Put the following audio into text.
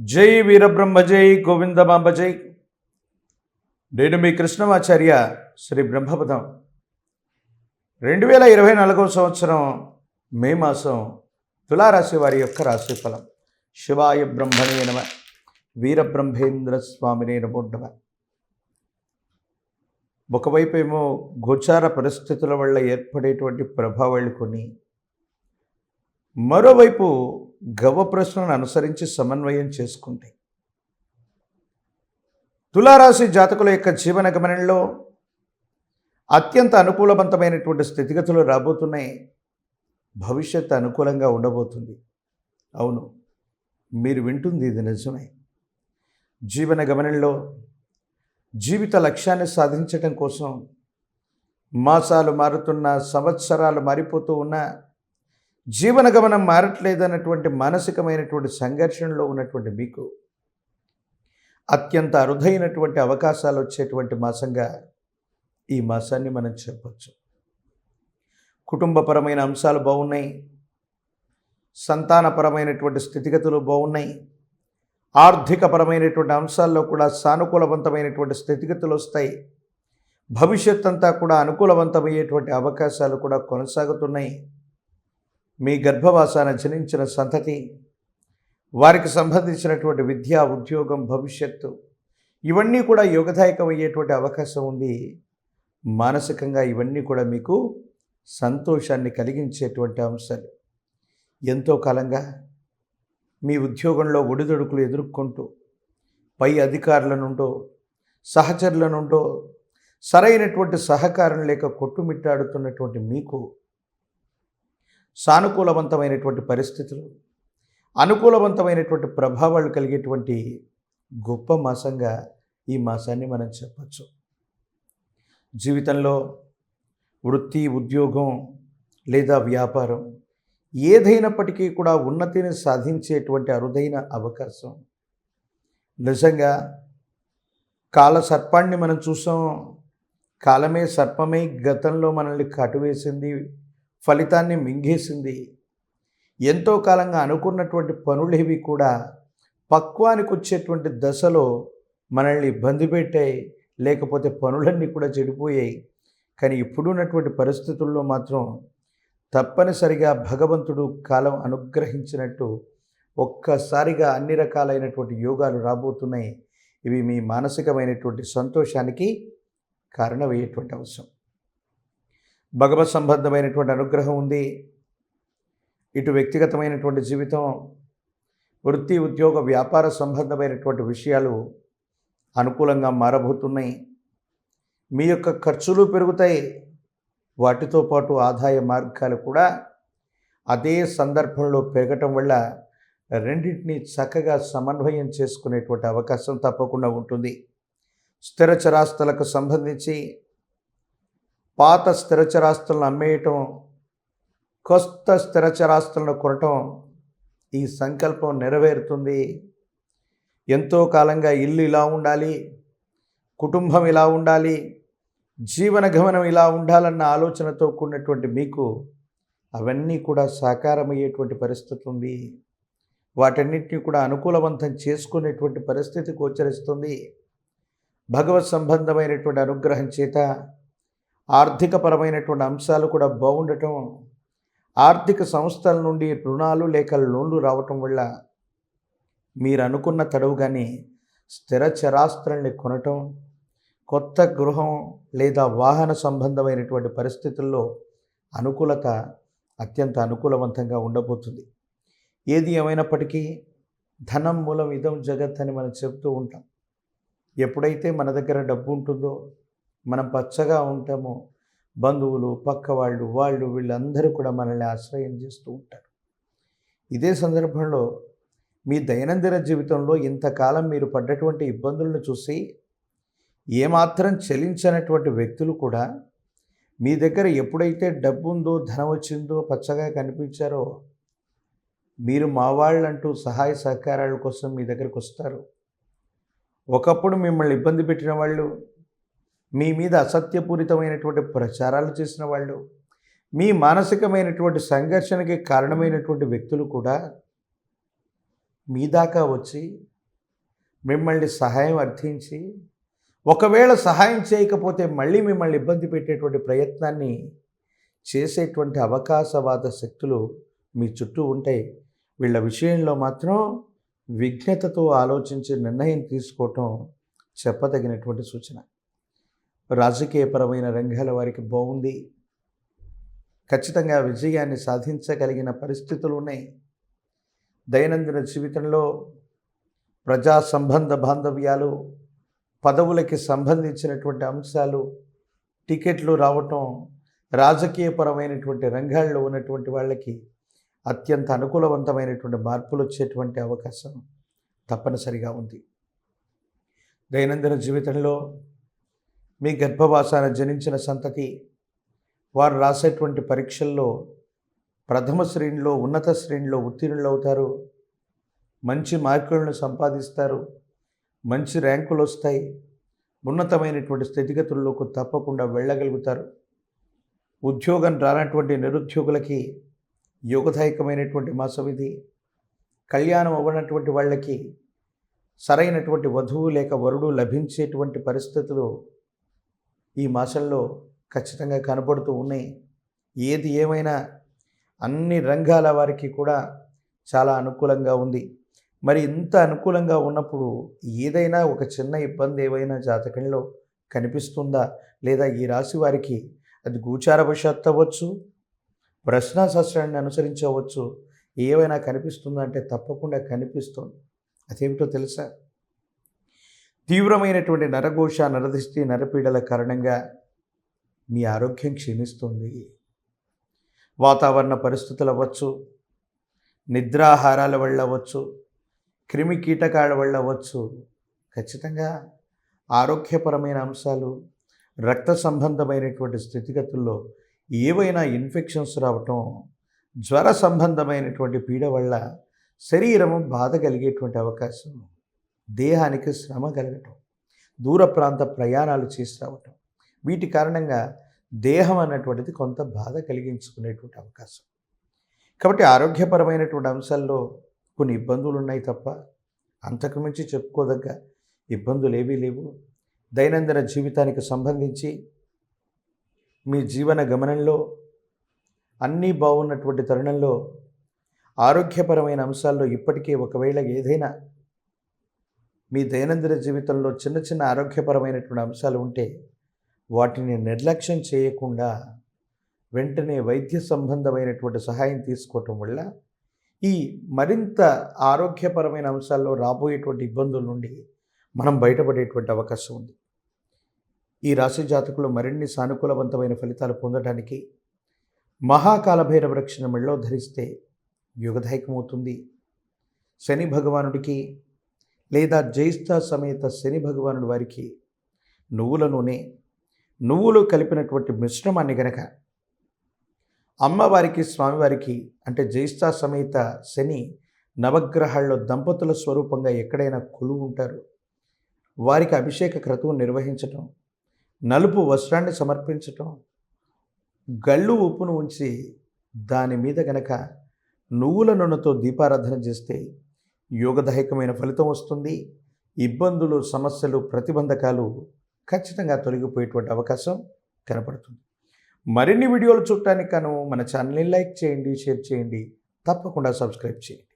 జై వీరబ్రహ్మ జై గోవిందమాంబ జై. నేను మీ కృష్ణమాచార్య శ్రీ బ్రహ్మపదం. రెండు వేల ఇరవై నాలుగవ సంవత్సరం మే మాసం తులారాశి వారి యొక్క రాశిఫలం. శివాయ బ్రహ్మణే నమ వీరబ్రహ్మేంద్ర స్వామినే నమో నమ. ఒకవైపు ఏమో గోచార పరిస్థితుల వల్ల ఏర్పడేటువంటి ప్రభావాలు కొన్ని. మరోవైపు గవ ప్రశ్నను అనుసరించి సమన్వయం చేసుకుంటాయి తులారాశి జాతకుల యొక్క జీవన గమనంలో అత్యంత అనుకూలవంతమైనటువంటి స్థితిగతులు రాబోతున్నాయి. భవిష్యత్తు అనుకూలంగా ఉండబోతుంది. అవును మీరు వింటుంది ఇది నిజమే. జీవన గమనంలో జీవిత లక్ష్యాన్ని సాధించటం కోసం మాసాలు మారుతున్న సంవత్సరాలు మారిపోతూ ఉన్న జీవన గమనం మారట్లేదన్నటువంటి మానసికమైనటువంటి సంఘర్షణలో ఉన్నటువంటి మీకు అత్యంత అరుదైనటువంటి అవకాశాలు వచ్చేటువంటి మాసంగా ఈ మాసాన్ని మనం చెప్పచ్చు. కుటుంబపరమైన అంశాలు బాగున్నాయి. సంతానపరమైనటువంటి స్థితిగతులు బాగున్నాయి. ఆర్థికపరమైనటువంటి అంశాల్లో కూడా సానుకూలవంతమైనటువంటి స్థితిగతులు వస్తాయి. భవిష్యత్ అంతా కూడా అనుకూలవంతమయ్యేటువంటి అవకాశాలు కూడా కొనసాగుతున్నాయి. మీ గర్భవాసాన జనించిన సంతతి వారికి సంబంధించినటువంటి విద్య ఉద్యోగం భవిష్యత్తు ఇవన్నీ కూడా యోగదాయకం అయ్యేటువంటి అవకాశం ఉంది. మానసికంగా ఇవన్నీ కూడా మీకు సంతోషాన్ని కలిగించేటువంటి అంశాలు. ఎంతో కాలంగా మీ ఉద్యోగంలో ఒడిదొడుకులు ఎదుర్కొంటూ పై అధికారుల నుండో సహచరుల నుండో సరైనటువంటి సహకారం లేక కొట్టుమిట్టాడుతున్నటువంటి మీకు సానుకూలవంతమైనటువంటి పరిస్థితులు అనుకూలవంతమైనటువంటి ప్రభావాలు కలిగేటువంటి గొప్ప మాసంగా ఈ మాసాన్ని మనం చెప్పచ్చు. జీవితంలో వృత్తి ఉద్యోగం లేదా వ్యాపారం ఏదైనప్పటికీ కూడా ఉన్నతిని సాధించేటువంటి అరుదైన అవకాశం. నిజంగా కాల సర్పాన్ని మనం చూసాం. కాలమే సర్పమై గతంలో మనల్ని కటువేసింది. ఫలితాన్ని మింగేసింది. ఎంతో కాలంగా అనుకున్నటువంటి పనులేవి కూడా పక్వానికి వచ్చేటువంటి దశలో మనల్ని ఇబ్బంది పెట్టాయి లేకపోతే పనులన్నీ కూడా చెడిపోయాయి. కానీ ఇప్పుడున్నటువంటి పరిస్థితుల్లో మాత్రం తప్పనిసరిగా భగవంతుడు కాలం అనుగ్రహించినట్టు ఒక్కసారిగా అన్ని రకాలైనటువంటి యోగాలు రాబోతున్నాయి. ఇవి మీ మానసికమైనటువంటి సంతోషానికి కారణమయ్యేటువంటి అవసరం. భగవత్ సంబంధమైనటువంటి అనుగ్రహం ఉంది. ఇటు వ్యక్తిగతమైనటువంటి జీవితం వృత్తి ఉద్యోగ వ్యాపార సంబంధమైనటువంటి విషయాలు అనుకూలంగా మారబోతున్నాయి. మీ యొక్క ఖర్చులు పెరుగుతాయి. వాటితో పాటు ఆదాయ మార్గాలు కూడా అదే సందర్భంలో పెరగటం వల్ల రెండింటినీ చక్కగా సమన్వయం చేసుకునేటువంటి అవకాశం తప్పకుండా ఉంటుంది. స్థిర చరాస్తులకు సంబంధించి పాత స్థిరచరాస్తులను అమ్మేయటం కొత్త స్థిరచరాస్తులను కొనటం ఈ సంకల్పం నెరవేరుతుంది. ఎంతో కాలంగా ఇల్లు ఇలా ఉండాలి కుటుంబం ఇలా ఉండాలి జీవన గమనం ఇలా ఉండాలన్న ఆలోచనతో కూడినటువంటి మీకు అవన్నీ కూడా సాకారమయ్యేటువంటి పరిస్థితి ఉంది. వాటన్నిటిని కూడా అనుకూలవంతం చేసుకునేటువంటి పరిస్థితి గోచరిస్తుంది. భగవత్ సంబంధమైనటువంటి అనుగ్రహం చేత ఆర్థికపరమైనటువంటి అంశాలు కూడా బాగుండటం ఆర్థిక సంస్థల నుండి రుణాలు లేక లోన్లు రావటం వల్ల మీరు అనుకున్న తడవుగానే స్థిర చరాస్తుల్ని కొనటం కొత్త గృహం లేదా వాహన సంబంధమైనటువంటి పరిస్థితుల్లో అనుకూలత అత్యంత అనుకూలవంతంగా ఉండబోతుంది. ఏది ఏమైనప్పటికీ ధనం మూలం ఇదం జగత్ అని మనం చెప్తూ ఉంటాం. ఎప్పుడైతే మన దగ్గర డబ్బు ఉంటుందో మనం పచ్చగా ఉంటామో బంధువులు పక్క వాళ్ళు వాళ్ళు వీళ్ళందరూ కూడా మనల్ని ఆశ్రయం చేస్తూ ఉంటారు. ఇదే సందర్భంలో మీ దైనందిన జీవితంలో ఇంతకాలం మీరు పడ్డటువంటి ఇబ్బందులను చూసి ఏమాత్రం చెలించనటువంటి వ్యక్తులు కూడా మీ దగ్గర ఎప్పుడైతే డబ్బు ఉందో ధనం వచ్చిందో పచ్చగా కనిపించారో మీరు మా వాళ్ళంటూ సహాయ సహకారాల కోసం మీ దగ్గరకు వస్తారు. ఒకప్పుడు మిమ్మల్ని ఇబ్బంది పెట్టిన వాళ్ళు మీ మీద అసత్యపూరితమైనటువంటి ప్రచారాలు చేసిన వాళ్ళు మీ మానసికమైనటువంటి సంఘర్షణకి కారణమైనటువంటి వ్యక్తులు కూడా మీ దాకా వచ్చి మిమ్మల్ని సహాయం అర్థించి ఒకవేళ సహాయం చేయకపోతే మళ్ళీ మిమ్మల్ని ఇబ్బంది పెట్టేటువంటి ప్రయత్నాన్ని చేసేటువంటి అవకాశవాద శక్తులు మీ చుట్టూ ఉంటాయి. వీళ్ళ విషయంలో మాత్రం విఘ్నతతో ఆలోచించి నిర్ణయం తీసుకోవటం చెప్పదగినటువంటి సూచన. రాజకీయపరమైన రంగాల వారికి బాగుంది. ఖచ్చితంగా విజయాన్ని సాధించగలిగిన పరిస్థితులు ఉన్నాయి. దైనందిన జీవితంలో ప్రజా సంబంధ బాంధవ్యాలు పదవులకి సంబంధించినటువంటి అంశాలు టికెట్లు రావటం రాజకీయపరమైనటువంటి రంగాల్లో ఉన్నటువంటి వాళ్ళకి అత్యంత అనుకూలవంతమైనటువంటి మార్పులు వచ్చేటువంటి అవకాశం తప్పనిసరిగా ఉంది. దైనందిన జీవితంలో మీ గర్భవాసాన జనించిన సంతతి వారు రాసేటువంటి పరీక్షల్లో ప్రథమ శ్రేణిలో ఉన్నత శ్రేణిలో ఉత్తీర్ణులు అవుతారు. మంచి మార్కులను సంపాదిస్తారు. మంచి ర్యాంకులు వస్తాయి. ఉన్నతమైనటువంటి స్థితిగతుల్లోకి తప్పకుండా వెళ్ళగలుగుతారు. ఉద్యోగం రానటువంటి నిరుద్యోగులకి యోగదాయకమైనటువంటి మాసం ఇది. కళ్యాణం అవ్వనటువంటి వాళ్ళకి సరైనటువంటి వధువు లేక వరుడు లభించేటువంటి పరిస్థితులు ఈ మాసంలో ఖచ్చితంగా కనపడుతూ ఉన్నాయి. ఏది ఏమైనా అన్ని రంగాల వారికి కూడా చాలా అనుకూలంగా ఉంది. మరి ఇంత అనుకూలంగా ఉన్నప్పుడు ఏదైనా ఒక చిన్న ఇబ్బంది ఏవైనా జాతకంలో కనిపిస్తుందా? లేదా ఈ రాశి వారికి అది గోచారవశాత్తు అవ్వచ్చు ప్రశ్నాశాస్త్రాన్ని అనుసరించవచ్చు ఏవైనా కనిపిస్తుందంటే తప్పకుండా కనిపిస్తుంది. అదేమిటో తెలుసా? తీవ్రమైనటువంటి నరఘోష నరదృష్టి నరపీడల కారణంగా మీ ఆరోగ్యం క్షీణిస్తుంది. వాతావరణ పరిస్థితులు అవ్వచ్చు నిద్రాహారాల వల్ల అవ్వచ్చు క్రిమి కీటకాల వల్ల అవ్వచ్చు. ఖచ్చితంగా ఆరోగ్యపరమైన అంశాలు రక్త సంబంధమైనటువంటి స్థితిగతుల్లో ఏవైనా ఇన్ఫెక్షన్స్ రావటం జ్వర సంబంధమైనటువంటి పీడ వల్ల శరీరము బాధ కలిగేటువంటి అవకాశం. దేహానికి శ్రమ కలగటం దూర ప్రాంత ప్రయాణాలు చేసి రావటం వీటి కారణంగా దేహం అన్నటువంటిది కొంత బాధ కలిగించుకునేటువంటి అవకాశం. కాబట్టి ఆరోగ్యపరమైనటువంటి అంశాల్లో కొన్ని ఇబ్బందులు ఉన్నాయి తప్ప అంతకుమించి చెప్పుకోదగ్గ ఇబ్బందులు ఏవీ లేవు. దైనందిన జీవితానికి సంబంధించి మీ జీవన గమనంలో అన్నీ బాగున్నటువంటి తరుణంలో ఆరోగ్యపరమైన అంశాల్లో ఇప్పటికే ఒకవేళ ఏదైనా మీ దైనందిన జీవితంలో చిన్న చిన్న ఆరోగ్యపరమైనటువంటి అంశాలు ఉంటే వాటిని నిర్లక్ష్యం చేయకుండా వెంటనే వైద్య సంబంధమైనటువంటి సహాయం తీసుకోవటం వల్ల ఈ మరింత ఆరోగ్యపరమైన అంశాల్లో రాబోయేటువంటి ఇబ్బందుల నుండి మనం బయటపడేటువంటి అవకాశం ఉంది. ఈ రాశి జాతకులు మరిన్ని సానుకూలవంతమైన ఫలితాలు పొందడానికి మహాకాల భైరవ రక్షణ మెళ్ళో ధరిస్తే యుగదాయకమవుతుంది. శని భగవానుడికి లేదా జ్యేష్ఠ సమేత శని భగవానుడు వారికి నువ్వుల నూనె నువ్వులు కలిపినటువంటి మిశ్రమాన్ని గనక అమ్మవారికి స్వామివారికి అంటే జ్యేష్ఠ సమేత శని నవగ్రహాల్లో దంపతుల స్వరూపంగా ఎక్కడైనా కొలువు ఉంటారు. వారికి అభిషేక క్రతువు నిర్వహించటం నలుపు వస్త్రాన్ని సమర్పించటం గళ్ళు ఉప్పును ఉంచి దాని మీద గనక నువ్వుల నూనెతో దీపారాధన చేస్తే యోగదాయకమైన ఫలితం వస్తుంది. ఇబ్బందులు సమస్యలు ప్రతిబంధకాలు ఖచ్చితంగా తొలగిపోయేటువంటి అవకాశం కనపడుతుంది. మరిన్ని వీడియోలు చూడటానికి కాను మన ఛానల్ని లైక్ చేయండి షేర్ చేయండి. తప్పకుండా సబ్స్క్రైబ్ చేయండి.